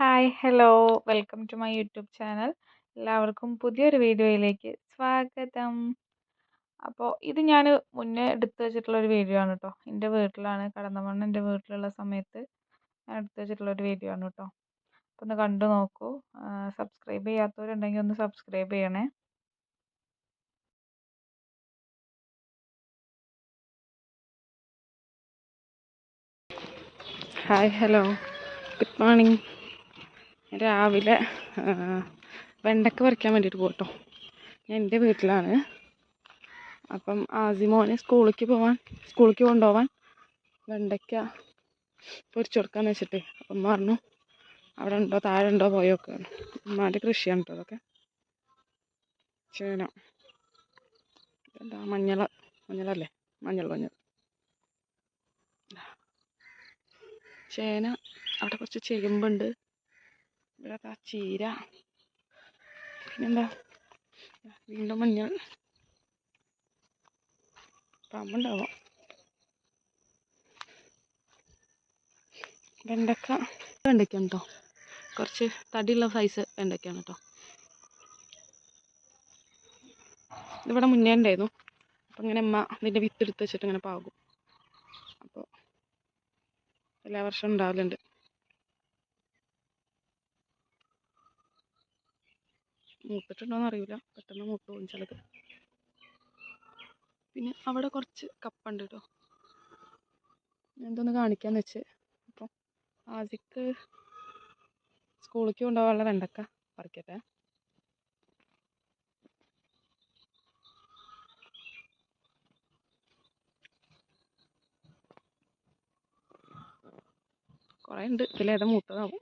Hi hello welcome to my YouTube channel എല്ലാവർക്കും പുതിയൊരു വീഡിയോയിലേക്ക് സ്വാഗതം. അപ്പോൾ ഇത് ഞാൻ മുന്നേ എടുത്തു വെച്ചിട്ടുള്ള ഒരു വീഡിയോ ആണ് കേട്ടോ എന്റെ വീട്ടിലാണ് കടന്നമണ്ണ് എന്റെ വീട്ടിലുള്ള സമയത്ത് ഞാൻ എടുത്തു വെച്ചിട്ടുള്ള ഒരു വീഡിയോ ആണ് കേട്ടോ അപ്പോൾ ഒന്ന് കണ്ടു നോക്കൂ. സബ്സ്ക്രൈബ് ചെയ്യാത്തവരുണ്ടെങ്കിൽ ഒന്ന് സബ്സ്ക്രൈബ് ചെയ്യണേ. ഹായ് ഹലോ ഗുഡ് മോർണിംഗ് രാവിലെ വെണ്ടക്ക പറിക്കാൻ വേണ്ടിയിട്ട് പോട്ടോ ഞാൻ എന്റെ വീട്ടിലാണ്. അപ്പം ആസിമോനെ സ്കൂളിലേക്ക് പോവാൻ സ്കൂളിലേക്ക് കൊണ്ടുപോവാൻ വെണ്ടയ്ക്ക പൊരിച്ചു കൊടുക്കാന്ന് വെച്ചിട്ട് അപ്പം പറഞ്ഞു അവിടെ ഉണ്ടോ താഴെ ഉണ്ടോ പോയൊക്കെ ഉമ്മാന്റെ കൃഷിയാണ് കേട്ടോ അതൊക്കെ ചേന. എന്താ മഞ്ഞൾ മഞ്ഞളല്ലേ? മഞ്ഞൾ മഞ്ഞൾ. ചേന അവിടെ കുറച്ച് ചേമ്പുണ്ട്. ഇവിടെ ചീര പിന്നെന്താ വീണ്ടും മഞ്ഞൾ. പാമ്പുണ്ടാവാം. വെണ്ടക്ക. വെണ്ടയ്ക്കാണ് കേട്ടോ കുറച്ച് തടിയുള്ള സൈസ് വെണ്ടയ്ക്കാണ് കേട്ടോ ഇതിവിടെ മുന്നേ ഉണ്ടായിരുന്നു. അപ്പം ഇങ്ങനെ അമ്മ ഇതിന്റെ വിത്തെടുത്ത് വെച്ചിട്ട് ഇങ്ങനെ പാകും. അപ്പോൾ എല്ലാ വർഷവും ഉണ്ടാവലുണ്ട്. മൂത്തിട്ടുണ്ടോയെന്ന് അറിയില്ല പെട്ടെന്ന് മൂത്ത് പോകും ചിലത്. പിന്നെ അവിടെ കുറച്ച് കപ്പുണ്ട് കേട്ടോ എന്തൊന്ന് കാണിക്കാന്ന് വെച്ച്. അപ്പം ആദ്യക്ക് സ്കൂളിലേക്ക് കൊണ്ടുപോകാനുള്ള വെണ്ടക്ക പറിക്കട്ടെ. കുറേ ഉണ്ട് ഇതിലേതാ മൂത്തതാവും.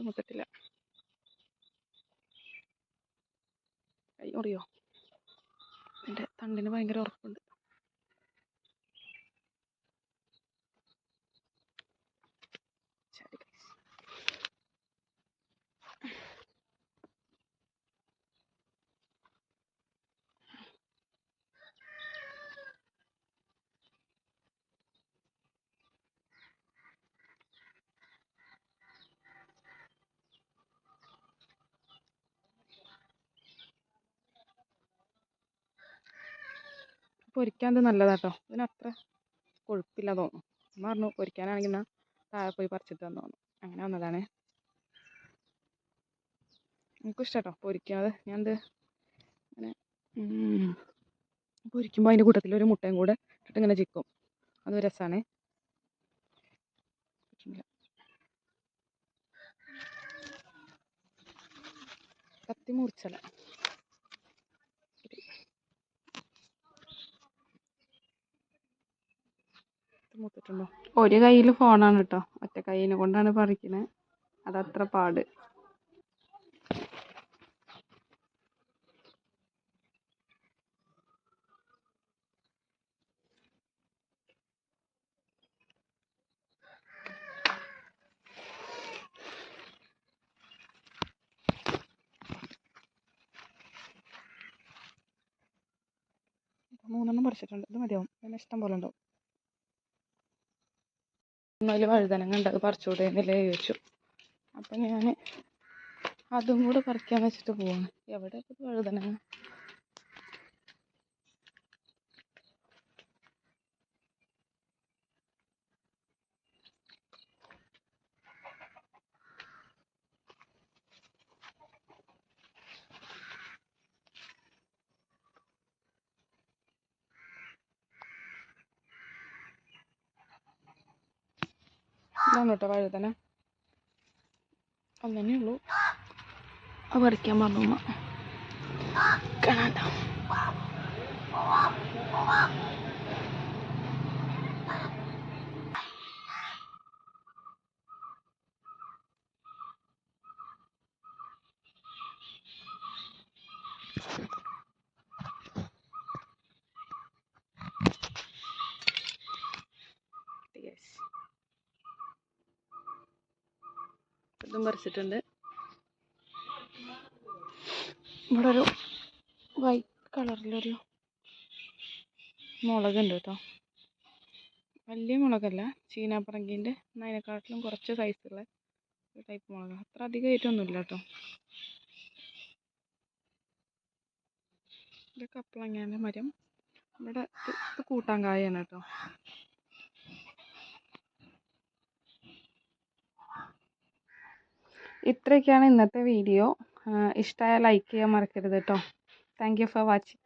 ഇത് മൂത്തിട്ടില്ല കൈ മുറിയോ? എന്റെ തണ്ടിന് ഭയങ്കര ഉറപ്പുണ്ട്. പൊരിക്കാൻ ഇത് നല്ലതാട്ടോ. ഇതിന് അത്ര കൊഴുപ്പില്ല തോന്നുന്നു. അമ്മ പറഞ്ഞു പൊരിക്കാനാണെങ്കിൽ എന്നാൽ താഴെ പോയി പറിച്ചിട്ട് തന്നു അങ്ങനെ വന്നതാണ്. എനിക്കും ഇഷ്ടമാട്ടോ പൊരിക്കുന്നത് ഞാനിത് ഇങ്ങനെ പൊരിക്കുമ്പോൾ അതിന്റെ കൂട്ടത്തിൽ ഒരു മുട്ടയും കൂടെ ഇട്ടിട്ട് ഇങ്ങനെ ചിക്കും. അത് രസമാണ് കത്തി മുറിച്ചല മൂത്തിട്ടുണ്ടോ ഒരു കയ്യിൽ ഫോണാണ് കേട്ടോ ഒറ്റ കയ്യിനെ കൊണ്ടാണ് പറിക്കണേ. അതത്ര പാട്. മൂന്നെണ്ണം പറിച്ചിട്ടുണ്ട്. ഇത് മതിയാവും. പിന്നെ ഇഷ്ടം പോലെ ഉണ്ടാവും. അതിൽ വഴുതനങ്ങ ഉണ്ട് അത് പറിച്ചുകൂടെ എന്നില്ലേ ചോദിച്ചു. അപ്പം ഞാൻ അതും കൂടെ പറിക്കാന്ന് വെച്ചിട്ട് പോവാണ്. എവിടെ വഴുതനങ്ങ? ഇതാണ് കേട്ടോ വഴുതന? അങ്ങനെയുള്ളൂ അത് പറിക്കാൻ പറഞ്ഞു കാണാണ്ട ഇതും പറിച്ചിട്ടുണ്ട്. ഇവിടെ ഒരു വൈറ്റ് കളറിലൊരു മുളകുണ്ട് കേട്ടോ. വലിയ മുളകല്ല ചീനാപ്പറങ്കീന്റെ അതിനെക്കാട്ടിലും കുറച്ച് സൈസുള്ള ഒരു ടൈപ്പ് മുളക്. അത്ര അധികമായിട്ടൊന്നുമില്ല കേട്ടോ. ഇത് അപ്പളങ്ങാന്റെ മരം. ഇവിടെ കൂട്ടാൻ കായാണ് കേട്ടോ. ഇത്രയൊക്കെയാണ് ഇന്നത്തെ വീഡിയോ ഇഷ്ടമായ ലൈക്ക് ചെയ്യാൻ മറക്കരുത് കേട്ടോ താങ്ക് യു ഫോർ വാച്ചിങ്